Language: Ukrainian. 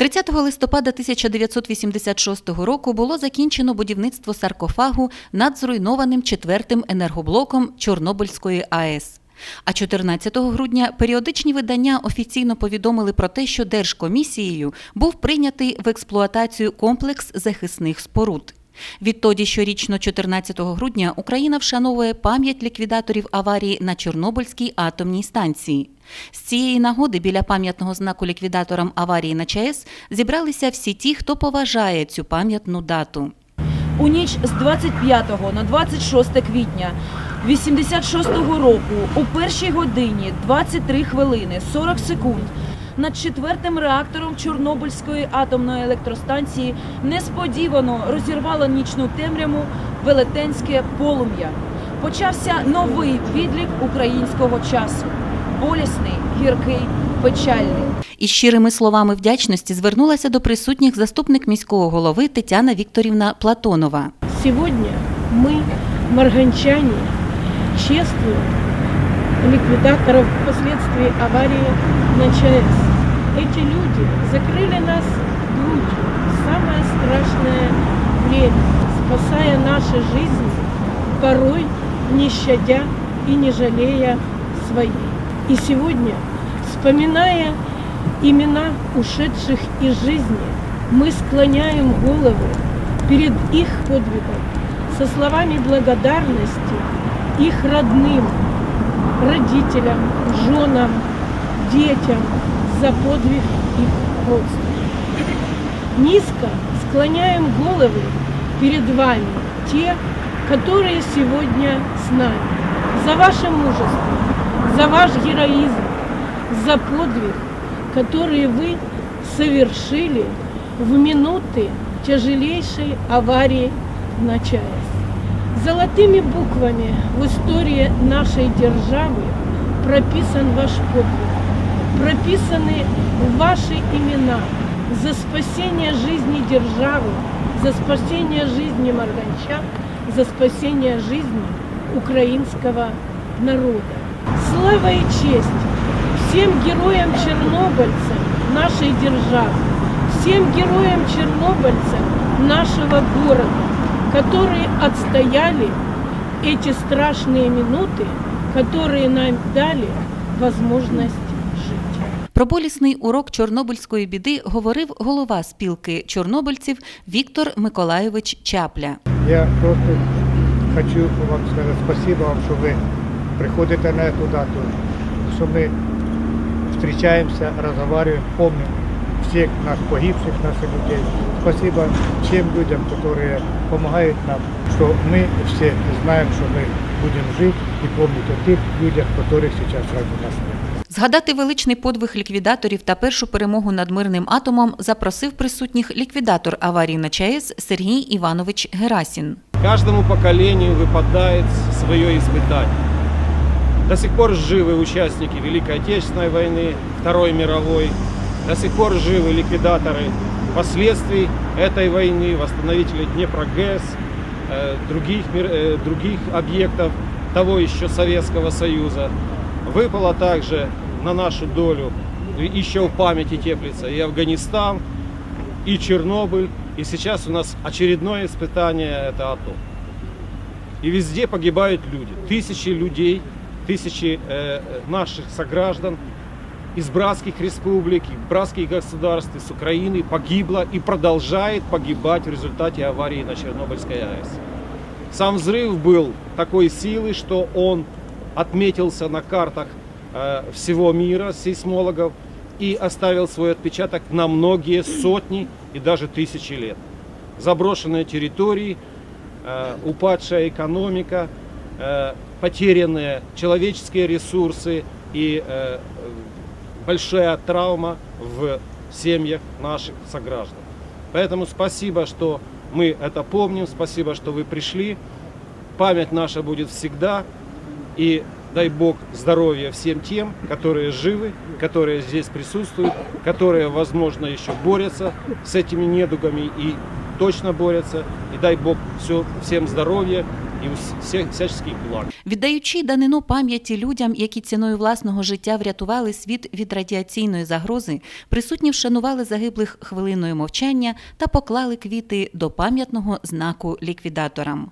30 листопада 1986 року було закінчено будівництво саркофагу над зруйнованим четвертим енергоблоком Чорнобильської АЕС. А 14 грудня періодичні видання офіційно повідомили про те, що Держкомісією був прийнятий в експлуатацію комплекс захисних споруд. Відтоді щорічно 14 грудня Україна вшановує пам'ять ліквідаторів аварії на Чорнобильській атомній станції. З цієї нагоди біля пам'ятного знаку ліквідаторам аварії на ЧАЕС зібралися всі ті, хто поважає цю пам'ятну дату. У ніч з 25 на 26 квітня 86-го року у першій годині 23 хвилини 40 секунд над четвертим реактором Чорнобильської атомної електростанції несподівано розірвало нічну темряву велетенське полум'я. Почався новий відлік українського часу Болісний, гіркий, печальний. Із щирими словами вдячності звернулася до присутніх заступник міського голови Тетяна Вікторівна Платонова. Сегодня мы, марганчане, чествуем ликвидаторов последствий аварии на ЧАЭС. Эти люди закрыли нас грудью в самое страшное время, спасая наши жизни, порой не щадя и не жалея своей. И сегодня, вспоминая имена ушедших из жизни, мы склоняем головы перед их подвигом со словами благодарности их родным, родителям, женам, детям за подвиг их родственников. Низко склоняем головы перед вами, те, которые сегодня с нами, за ваше мужество, за ваш героизм, за подвиг, который вы совершили в минуты тяжелейшей аварии на ЧАЭС. Золотыми буквами в истории нашей державы прописан ваш подвиг, прописаны ваши имена за спасение жизни державы, за спасение жизни Марганча, за спасение жизни украинского народа. Слава и честь всем героям-чернобыльцам нашей державы, всем героям-чернобыльцам нашего города, которые отстояли эти страшные минуты, которые нам дали возможность жить. Про болісний урок чорнобильської біди говорив голова спілки чорнобильців Віктор Миколайович Чапля. Я просто хочу вам сказати спасибо вам, що ви приходите на цю дату, що ми зустрічаємося, розмовляємо, помним всіх нас погибших, наших людей. Спасибо тем людям, которые помогают нам, что мы все знаем, что мы будем жить и помнить о тех людях, которых сейчас ради нас нет. Згадати величний подвиг ліквідаторів та першу перемогу над мирним атомом запросив присутніх ліквідатор аварії на ЧАЕС Сергій Іванович Герасін. Каждому поколению выпадает свое испытание. До сих пор живы участники Великой Отечественной войны, Второй мировой. До сих пор живы ликвидаторы последствий этой войны, восстановители Днепрогэс, э, других, э, других объектов того еще Советского Союза. Выпало также на нашу долю, еще в памяти теплится и Афганистан, и Чернобыль, и сейчас у нас очередное испытание это АТО. И везде погибают люди, тысячи людей, тысячи э, наших сограждан из братских республик, и братских государств, из Украины погибло и продолжает погибать в результате аварии на Чернобыльской АЭС. Сам взрыв был такой силы, что он отметился на картах э, всего мира сейсмологов и оставил свой отпечаток на многие сотни и даже тысячи лет. Заброшенные территории, э, упадшая экономика, потерянные человеческие ресурсы и э, большая травма в семьях наших сограждан. Поэтому спасибо, что мы это помним, спасибо, что вы пришли. Память наша будет всегда. И дай Бог здоровья всем тем, которые живы, которые здесь присутствуют, которые, возможно, еще борются с этими недугами и точно борются. И дай Бог все, всем здоровья вс- всяческих благ. Віддаючи данину пам'яті людям, які ціною власного життя врятували світ від радіаційної загрози, присутні вшанували загиблих хвилиною мовчання та поклали квіти до пам'ятного знаку ліквідаторам.